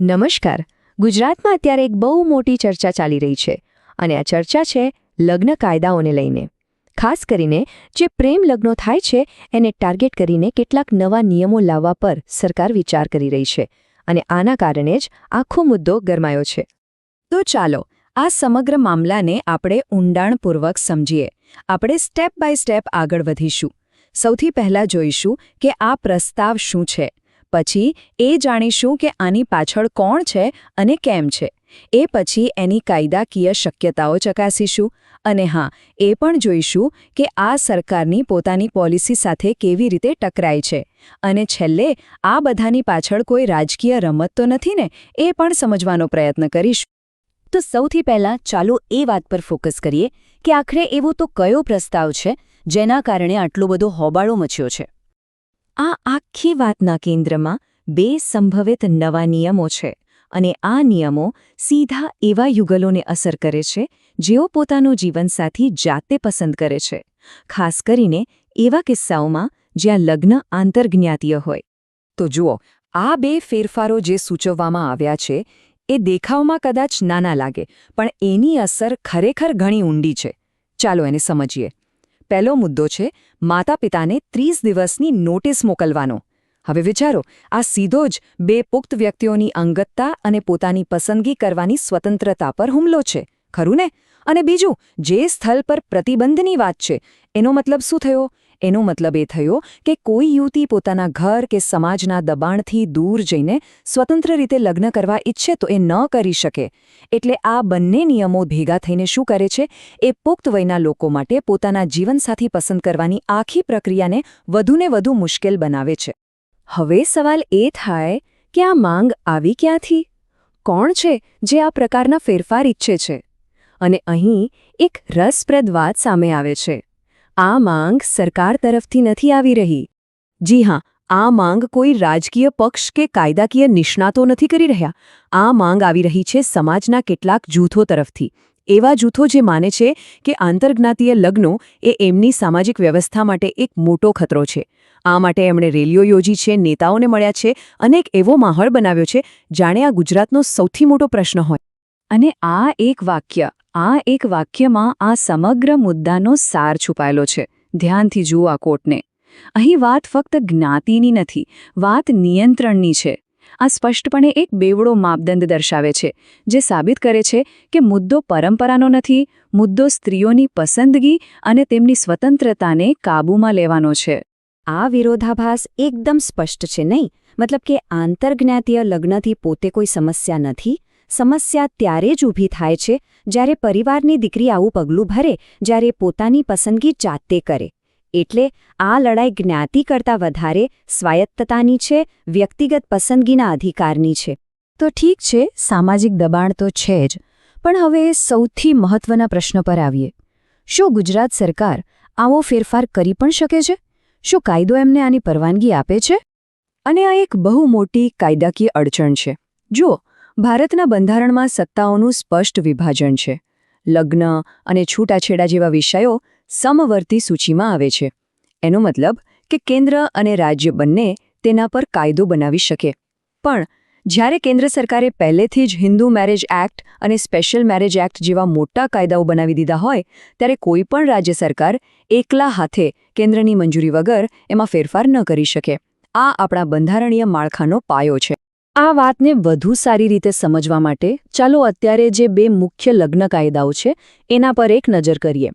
નમસ્કાર. ગુજરાતમાં અત્યારે એક બહુ મોટી ચર્ચા ચાલી રહી છે અને આ ચર્ચા છે લગ્ન કાયદાઓને લઈને. ખાસ કરીને જે પ્રેમ લગ્નો થાય છે એને ટાર્ગેટ કરીને કેટલાક નવા નિયમો લાવવા પર સરકાર વિચાર કરી રહી છે અને આના કારણે જ આખો મુદ્દો ગરમાયો છે. તો ચાલો આ સમગ્ર મામલાને આપણે ઊંડાણપૂર્વક સમજીએ. આપણે સ્ટેપ બાય સ્ટેપ આગળ વધીશું. સૌથી પહેલા જોઈશું કે આ પ્રસ્તાવ શું છે. પછી એ જાણીશું કે આની પાછળ કોણ છે અને કેમ છે. એ પછી એની કાયદાકીય શક્યતાઓ ચકાસીશું અને હા, એ પણ જોઈશું કે આ સરકારની પોતાની પોલિસી સાથે કેવી રીતે ટકરાય છે. અને છેલ્લે, આ બધાની પાછળ કોઈ રાજકીય રમત તો નથી ને? એ પણ સમજવાનો પ્રયત્ન કરીશું. તો સૌથી પહેલાં ચાલો એ વાત પર ફોકસ કરીએ કે આખરે એવો તો કયો પ્રસ્તાવ છે જેના કારણે આટલો બધો હોબાળો મચ્યો છે? આ આખી વાતના કેન્દ્રમાં બે સંભવિત નવા નિયમો છે અને આ નિયમો સીધા એવા યુગલોને અસર કરે છે જેઓ પોતાનો જીવનસાથી જાતે પસંદ કરે છે, ખાસ કરીને એવા કિસ્સાઓમાં જ્યાં લગ્ન આંતરજ્ઞાતીય હોય. તો જુઓ, આ બે ફેરફારો જે સૂચવવામાં આવ્યા છે, એ દેખાવમાં કદાચ નાના લાગે, પણ એની અસર ખરેખર ઘણી ઊંડી છે. ચાલો એને સમજીએ. પહેલો મુદ્દો છે માતા પિતાને ત્રીસ દિવસની નોટિસ મોકલવાનો. હવે વિચારો, આ સીધો જ બે પુખ્ત વ્યક્તિઓની અંગતતા અને પોતાની પસંદગી કરવાની સ્વતંત્રતા પર હુમલો છે, ખરું ને? અને બીજું, જે સ્થળ પર પ્રતિબંધની વાત છે, એનો મતલબ શું થયો? એનો મતલબ એ થયો કે કોઈ યુવતી પોતાના ઘર કે સમાજના દબાણથી દૂર જઈને સ્વતંત્ર રીતે લગ્ન કરવા ઈચ્છે તો એ ન કરી શકે. એટલે આ બંને નિયમો ભેગા થઈને શું કરે છે? એ પુખ્ત વયના લોકો માટે પોતાના જીવનસાથી પસંદ કરવાની આખી પ્રક્રિયાને વધુને વધુ મુશ્કેલ બનાવે છે. હવે સવાલ એ થાય કે આ માંગ આવી ક્યાંથી? કોણ છે જે આ પ્રકારના ફેરફાર ઈચ્છે છે? અને અહીં એક રસપ્રદ વાત સામે આવે છે. આ માંગ સરકાર તરફથી નથી આવી રહી. જી હા, આ માંગ કોઈ રાજકીય પક્ષ કે કાયદાકીય નિષ્ણાતો નથી કરી રહ્યા. આ માંગ આવી રહી છે સમાજના કેટલાક જૂથો તરફથી. એવા જૂથો જે માને છે કે આંતરજ્ઞાતીય લગ્નો એ એમની સામાજિક વ્યવસ્થા માટે એક મોટો ખતરો છે. આ માટે એમણે રેલીઓ યોજી છે, નેતાઓને મળ્યા છે અને એક એવો માહોલ બનાવ્યો છે, જાણે આ ગુજરાતનો સૌથી મોટો પ્રશ્ન હોય. અને આ એક વાક્ય, આ એક વાક્યમાં આ સમગ્ર મુદ્દાનો સાર છુપાયેલો છે. ધ્યાનથી જુઓ આ કોટને. અહીં વાત ફક્ત જ્ઞાતિની નથી, વાત નિયંત્રણની છે. આ સ્પષ્ટપણે એક બેવડો માપદંડ દર્શાવે છે, જે સાબિત કરે છે કે મુદ્દો પરંપરાનો નથી, મુદ્દો સ્ત્રીઓની પસંદગી અને તેમની સ્વતંત્રતાને કાબૂમાં લેવાનો છે. આ વિરોધાભાસ એકદમ સ્પષ્ટ છે, નહીં? મતલબ કે આંતરજ્ઞાતીય લગ્નથી પોતે કોઈ સમસ્યા નથી? સમસ્યા ત્યારે જ ઊભી થાય છે, જ્યારે પરિવારની દીકરી આવું પગલું ભરે, જ્યારે પોતાની પસંદગી જાતે કરે. એટલે આ લડાઈ જ્ઞાતિ કરતાં વધારે સ્વાયત્તતાની છે, વ્યક્તિગત પસંદગીના અધિકારની છે. તો ઠીક છે, સામાજિક દબાણ તો છે જ, પણ હવે સૌથી મહત્વના પ્રશ્ન પર આવીએ. શું ગુજરાત સરકાર આવો ફેરફાર કરી પણ શકે છે? શું કાયદો એમને આની પરવાનગી આપે છે? અને આ એક બહુ મોટી કાયદાકીય અડચણ છે. જુઓ ભારતના બંધારણમાં સત્તાઓનું સ્પષ્ટ વિભાજન છે. લગ્ન અને છૂટાછેડા જેવા વિષયો સમવર્તી સૂચિમાં આવે છે. એનો મતલબ કે કેન્દ્ર અને રાજ્ય બંને તેના પર કાયદો બનાવી શકે. પણ જ્યારે કેન્દ્ર સરકારે પહેલેથી જ હિન્દુ મેરેજ એક્ટ અને સ્પેશિયલ મેરેજ એક્ટ જેવા મોટા કાયદાઓ બનાવી દીધા હોય, ત્યારે કોઈપણ રાજ્ય સરકાર એકલા હાથે કેન્દ્રની મંજૂરી વગર એમાં ફેરફાર ન કરી શકે. આ આપણા બંધારણીય માળખાનો પાયો છે. આ વાતને વધુ સારી રીતે સમજવા માટે ચાલો અત્યારે જે બે મુખ્ય લગ્ન કાયદાઓ છે, એના પર એક નજર કરીએ.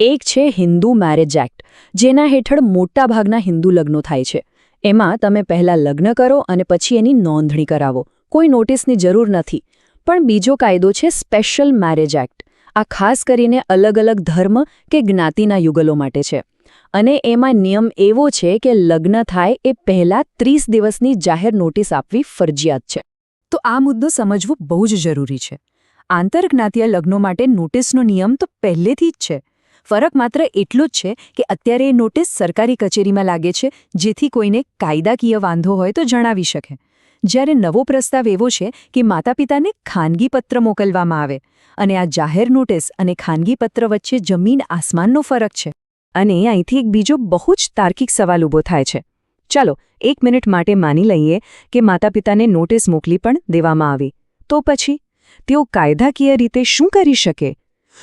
એક છે હિન્દુ મેરેજ એક્ટ, જેના હેઠળ મોટાભાગના હિન્દુ લગ્નો થાય છે. એમાં તમે પહેલા લગ્ન કરો અને પછી એની નોંધણી કરાવો. કોઈ નોટિસની જરૂર નથી. પણ બીજો કાયદો છે સ્પેશિયલ મેરેજ એક્ટ. આ ખાસ કરીને અલગ અલગ ધર્મ કે જ્ઞાતિના યુગલો માટે છે. અને એમાં નિયમ એવો છે કે લગ્ન થાય એ પહેલાં ત્રીસ દિવસની જાહેર નોટિસ આપવી ફરજિયાત છે. તો આ મુદ્દો સમજવો બહુ જ જરૂરી છે. આંતરજ્ઞાતીય લગ્નો માટે નોટિસનો નિયમ તો પહેલેથી જ છે. ફરક માત્ર એટલો જ છે કે અત્યારે એ નોટિસ સરકારી કચેરીમાં લાગે છે, જેથી કોઈને કાયદાકીય વાંધો હોય તો જણાવી શકે. જ્યારે નવો પ્રસ્તાવ એવો છે કે માતા પિતાને ખાનગી પત્ર મોકલવામાં આવે, અને આ જાહેર નોટિસ અને ખાનગી પત્ર વચ્ચે જમીન આસમાનનો ફરક છે. અને અહીંથી એક બીજો બહુ જ તાર્કિક સવાલ ઊભો થાય છે. ચાલો, એક મિનિટ માટે માની લઈએ કે માતા પિતાને નોટિસ મોકલી પણ દેવામાં આવી. તો પછી? તેઓ કાયદાકીય રીતે શું કરી શકે?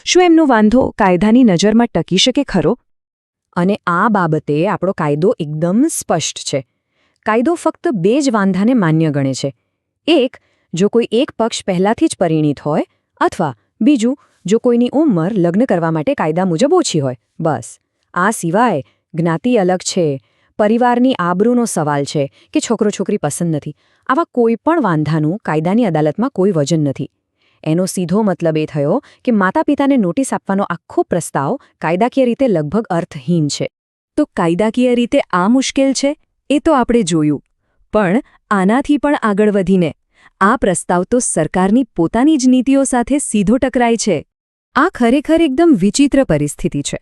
શું એમનો વાંધો કાયદાની નજરમાં ટકી શકે ખરો? અને આ બાબતે આપણો કાયદો એકદમ સ્પષ્ટ છે. કાયદો ફક્ત બે જ વાંધાને માન્ય ગણે છે. એક, જો કોઈ એક પક્ષ પહેલાથી જ પરિણીત હોય, અથવા બીજું, જો કોઈની ઉંમર લગ્ન કરવા માટે કાયદા મુજબ ઓછી હોય. બસ. આ સિવાય જ્ઞાતિ અલગ છે. પરિવારની આબરૂનો સવાલ છે કે છોકરો છોકરી પસંદ નથી. આવા કોઈ પણ વાંધાનું કાયદાની અદાલતમાં કોઈ વજન નથી. એનો સીધો મતલબ એ થયો કે માતા પિતાને નોટિસ આપવાનો આખો પ્રસ્તાવ કાયદાકીય રીતે લગભગ અર્થહીન છે. તો કાયદાકીય રીતે આ મુશ્કેલ છે? એ તો આપણે જોયું. પણ આનાથી પણ આગળ વધીને, આ પ્રસ્તાવ તો સરકારની પોતાની જ નીતિઓ સાથે સીધો ટકરાય છે. આ ખરેખર એકદમ વિચિત્ર પરિસ્થિતિ છે.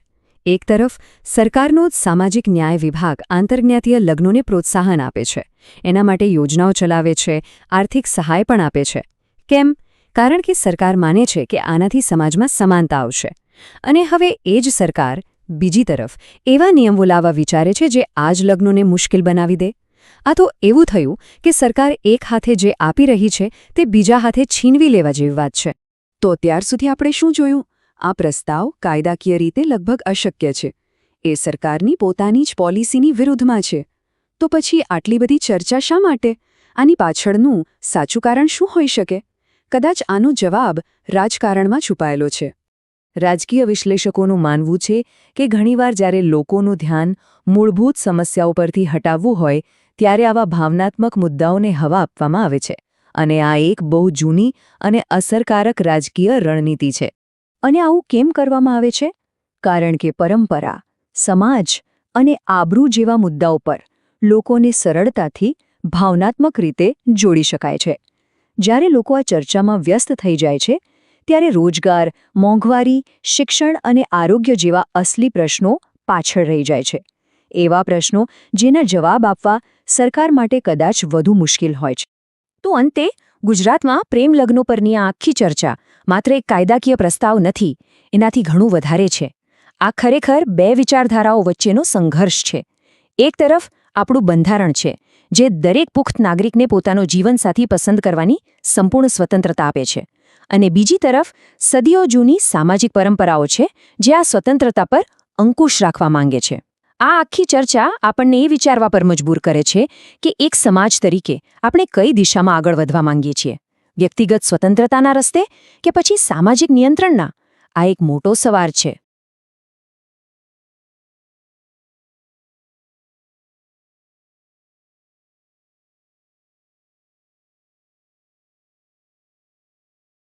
એક તરફ, સરકારનો જ સામાજિક ન્યાય વિભાગ આંતરજ્ઞાતીય લગ્નોને પ્રોત્સાહન આપે છે. એના માટે યોજનાઓ ચલાવે છે, આર્થિક સહાય પણ આપે છે. કેમ? કારણ કે સરકાર માને છે કે આનાથી સમાજમાં સમાનતા આવશે. અને હવે એ જ સરકાર, બીજી તરફ, એવા નિયમો લાવવા વિચારે છે જે આ જ લગ્નોને મુશ્કેલ બનાવી દે? આ તો એવું થયું કે સરકાર એક હાથે જે આપી રહી છે, તે બીજા હાથે છીનવી લેવા જેવી વાત છે. તો ત્યાર સુધી આપણે શું જોયું? આ પ્રસ્તાવ કાયદાકીય રીતે લગભગ અશક્ય છે. એ સરકારની પોતાની જ પોલિસીની વિરુદ્ધમાં છે. તો પછી આટલી બધી ચર્ચા શા માટે? આની પાછળનું સાચું કારણ શું હોઈ શકે? કદાચ આનો જવાબ રાજકારણમાં છુપાયેલો છે. રાજકીય વિશ્લેષકોનું માનવું છે કે ઘણીવાર જ્યારે લોકોનું ધ્યાન મૂળભૂત સમસ્યાઓ પરથી હટાવવું હોય, ત્યારે આવા ભાવનાત્મક મુદ્દાઓને હવા આપવામાં આવે છે. અને આ એક બહુ જૂની અને અસરકારક રાજકીય રણનીતિ છે. અને આવું કેમ કરવામાં આવે છે? કારણ કે પરંપરા, સમાજ અને આબરૂ જેવા મુદ્દાઓ પર લોકોને સરળતાથી ભાવનાત્મક રીતે જોડી શકાય છે. જ્યારે લોકો આ ચર્ચામાં વ્યસ્ત થઈ જાય છે, ત્યારે રોજગાર, મોંઘવારી, શિક્ષણ અને આરોગ્ય જેવા અસલી પ્રશ્નો પાછળ રહી જાય છે. એવા પ્રશ્નો જેના જવાબ આપવા સરકાર માટે કદાચ વધુ મુશ્કેલ હોય છે. તો અંતે ગુજરાતમાં પ્રેમ લગ્નો પરની આખી ચર્ચા માત્ર એક કાયદાકીય પ્રસ્તાવ નથી, એનાથી ઘણું વધારે છે. આ ખરેખર બે વિચારધારાઓ વચ્ચેનો સંઘર્ષ છે. એક તરફ આપણું બંધારણ છે, જે દરેક પુખ્ત નાગરિકને પોતાનો જીવનસાથી પસંદ કરવાની સંપૂર્ણ સ્વતંત્રતા આપે છે. અને બીજી તરફ, સદીઓ જૂની સામાજિક પરંપરાઓ છે, જે આ સ્વતંત્રતા પર અંકુશ રાખવા માંગે છે. આ આખી ચર્ચા આપણને એ વિચારવા પર મજબૂર કરે છે કે એક સમાજ તરીકે આપણે કઈ દિશામાં આગળ વધવા માંગીએ છીએ. વ્યક્તિગત સ્વતંત્રતાના રસ્તે કે પછી સામાજિક નિયંત્રણના? આ એક મોટો સવાર છે.